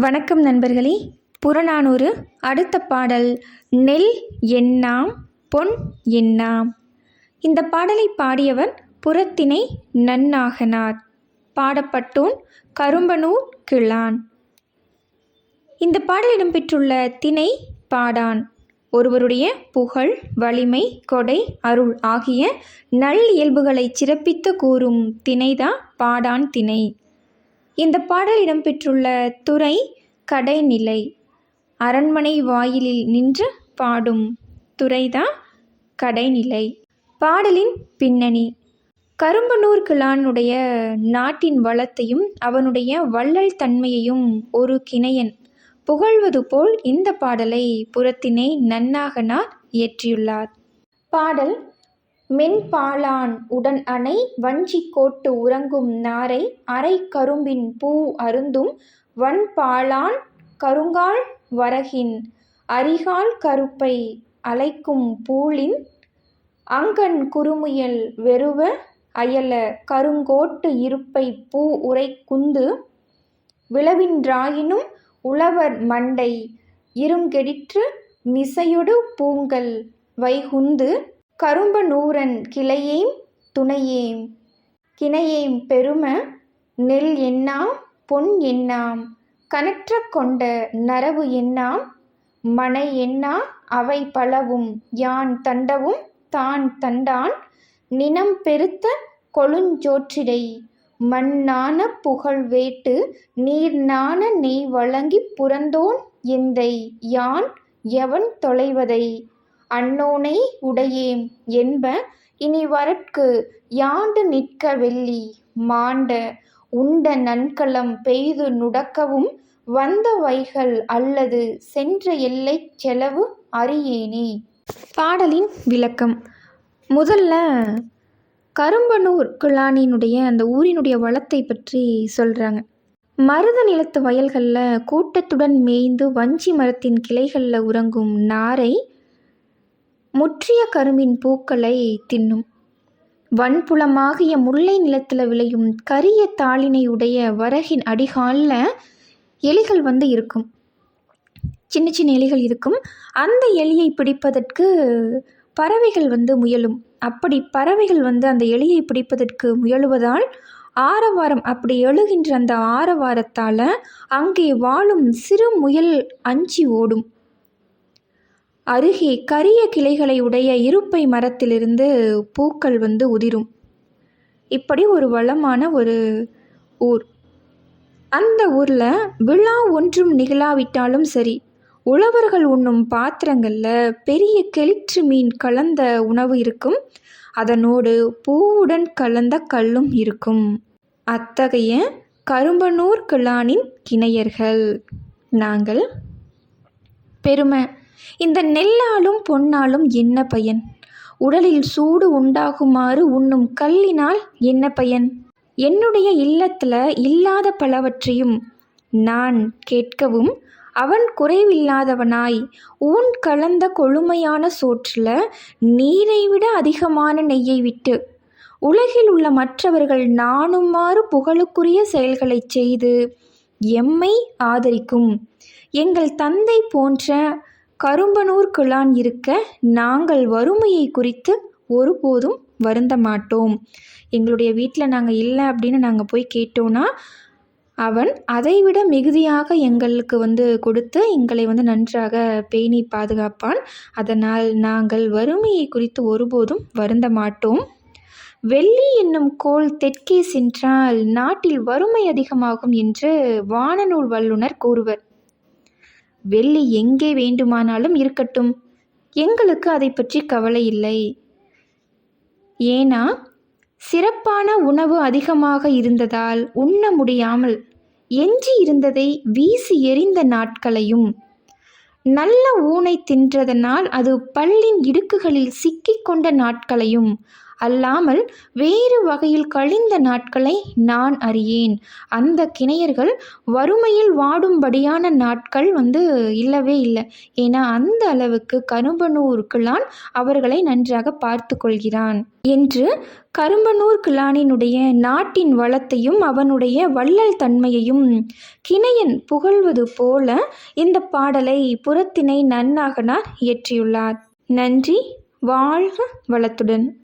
வணக்கம் நண்பர்களே. புறநானூறு அடுத்த பாடல் நெல் எண்ணாம் பொன் எண்ணாம் இந்த பாடலை பாடியவர் புறத்திணை நன்னாகனார். பாடப்பட்டோன் கரும்பனூர் கிழான். இந்த பாடல் இடம்பெற்றுள்ள திணை பாடான். ஒருவருடைய புகழ் வலிமை கொடை அருள் ஆகிய நல் இயல்புகளை சிறப்பித்து கூறும் திணைதான் பாடான் திணை. இந்த பாடல் இடம்பெற்றுள்ள துறை கடைநிலை. அரண்மனை வாயிலில் நின்று பாடும் துறைதான் கடைநிலை. பாடலின் பின்னணி. கரும்பனூர் கிழானுடைய நாட்டின் வளத்தையும் அவனுடைய வள்ளல் தன்மையையும் ஒரு கிணையன் புகழ்வது போல் இந்த பாடலை புறத்தினை நன்னாகனார் இயற்றியுள்ளார். பாடல் மென்பாலான் உடன் அணை வஞ்சி கோட்டு உறங்கும் நாரை அரை கரும்பின் பூ அருந்தும் வன்பாலான் கருங்கால் வரகின் அரிகால் கருப்பை அலைக்கும் பூளின் அங்கன் குறுமுயல் வெறுவ அயல கருங்கோட்டு இருப்பை பூ உரை குந்து விளவின்றாயினும் உழவர் மண்டை இருங்கெடிற்று மிசையொடு பூங்கல் வைகுந்து கரும்பனூரன் கிளையேம் துணையேம். கிணையேம் பெரும நெல் எண்ணாம் பொன் எண்ணாம் கனற்ற கொண்ட நரவு எண்ணாம் மனை எண்ணா அவை பலவும் யான் தண்டவும் தான் தண்டான். நினம் பெருத்த கொழுஞ்சோற்றிடை மண்ணான புகழ் வேட்டு நீர் நாண நெய் வழங்கிப் புறந்தோன் எந்தை யான் எவன் தொலைவதை. அன்னோனை உடையேம் என்ப இனி வரற்கு யாண்டு நிற்க வெள்ளி மாண்ட உண்ட நன்கலம் பெய்து நுடக்கவும் வந்த வைகள் அல்லது சென்ற எல்லைச் செலவு அறியேனே. பாடலின் விளக்கம். முதல்ல கரும்பனூர் கிளானினுடைய அந்த ஊரினுடைய வளத்தை பற்றி சொல்கிறாங்க மருத நிலத்து வயல்களில் கூட்டத்துடன் மேய்ந்து வஞ்சி மரத்தின் கிளைகளில் உறங்கும் நாரை முற்றிய கரும்பின் பூக்களை தின்னும். வன்புலமாகிய முல்லை நிலத்தில் விளையும் கரிய தாளினை உடைய வரகின் அடிகாலில் எலிகள் வந்து இருக்கும். சின்ன சின்ன எலிகள் இருக்கும். அந்த எலியை பிடிப்பதற்கு பறவைகள் வந்து முயலும். அப்படி பறவைகள் வந்து அந்த எலியை பிடிப்பதற்கு முயலுவதால் ஆரவாரம் அப்படி எழுகின்ற அந்த ஆரவாரத்தால் அங்கே வாழும் சிறு முயல் அஞ்சி ஓடும். அருகே கரிய கிளைகளை உடைய இருப்பை மரத்திலிருந்து பூக்கள் வந்து உதிரும். இப்படி ஒரு வளமான ஒரு ஊர். அந்த ஊரில் விழா ஒன்றும் நிகழாவிட்டாலும் சரி உழவர்கள் உண்ணும் பாத்திரங்களில் பெரிய கெளிற்று மீன் கலந்த உணவு இருக்கும். அதனோடு பூவுடன் கலந்த கல்லும் இருக்கும். அத்தகைய கரும்பனூர் கிளானின் கிணையர்கள். நாங்கள் பெருமை இந்த நெல்லாலும் பொன்னாலும் என்ன பயன்? உடலில் சூடு உண்டாகுமாறு உண்ணும் கல்லினால் என்ன பயன்? என்னுடைய இல்லத்தில் இல்லாத பலவற்றையும் நான் கேட்கவும் அவன் குறைவில்லாதவனாய் ஊன் கலந்த கொழுமையான சோற்றில் நீரை விட அதிகமான நெய்யை விட்டு உலகில் உள்ள மற்றவர்கள் நானுமாறு புகழுக்குரிய செயல்களை செய்து எம்மை ஆதரிக்கும். எங்கள் தந்தை போன்ற கரும்பனூர் கிழான் இருக்க நாங்கள் வறுமையை குறித்து ஒருபோதும் வருந்த மாட்டோம். எங்களுடைய வீட்டில் நாங்கள் இல்லை அப்படின்னு நாங்கள் போய் கேட்டோன்னா அவன் அதைவிட மிகுதியாக எங்களுக்கு வந்து கொடுத்து எங்களை வந்து நன்றாக பேணி பாதுகாப்பான். அதனால் நாங்கள் வறுமையை குறித்து ஒருபோதும் வருந்த மாட்டோம். வெள்ளி என்னும் கோள் தெற்கே சென்றால் நாட்டில் வறுமை அதிகமாகும் என்று வானநூல் வல்லுனர் கூறுவர். வெள்ளி எங்கே வேண்டுமானாலும் இருக்கட்டும். எங்களுக்கு அதை பற்றி கவலை இல்லை. ஏனா சிறப்பான உணவு அதிகமாக இருந்ததால் உண்ண முடியாமல் எஞ்சி இருந்ததை வீசி எறிந்த நாட்களையும் நல்ல ஊனை தின்றதனால் அது பல்லின் இடுக்குகளில் சிக்கிக்கொண்ட நாட்களையும் அல்லாமல் வேறு வகையில் கழிந்த நாட்களை நான் அறியேன். அந்த கிணையர்கள் வறுமையில் வாடும்படியான நாட்கள் வந்து இல்லவே இல்லை. ஏன்னா அந்த அளவுக்கு கரும்பனூர் கிளான் அவர்களை நன்றாக பார்த்து கொள்கிறான். என்று கரும்பனூர் கிளானினுடைய நாட்டின் வளத்தையும் அவனுடைய வள்ளல் தன்மையையும் கிணையன் புகழ்வது போல இந்த பாடலை புறத்தினை நன்னாகனார் இயற்றியுள்ளார். நன்றி வாழ்க வளத்துடன்.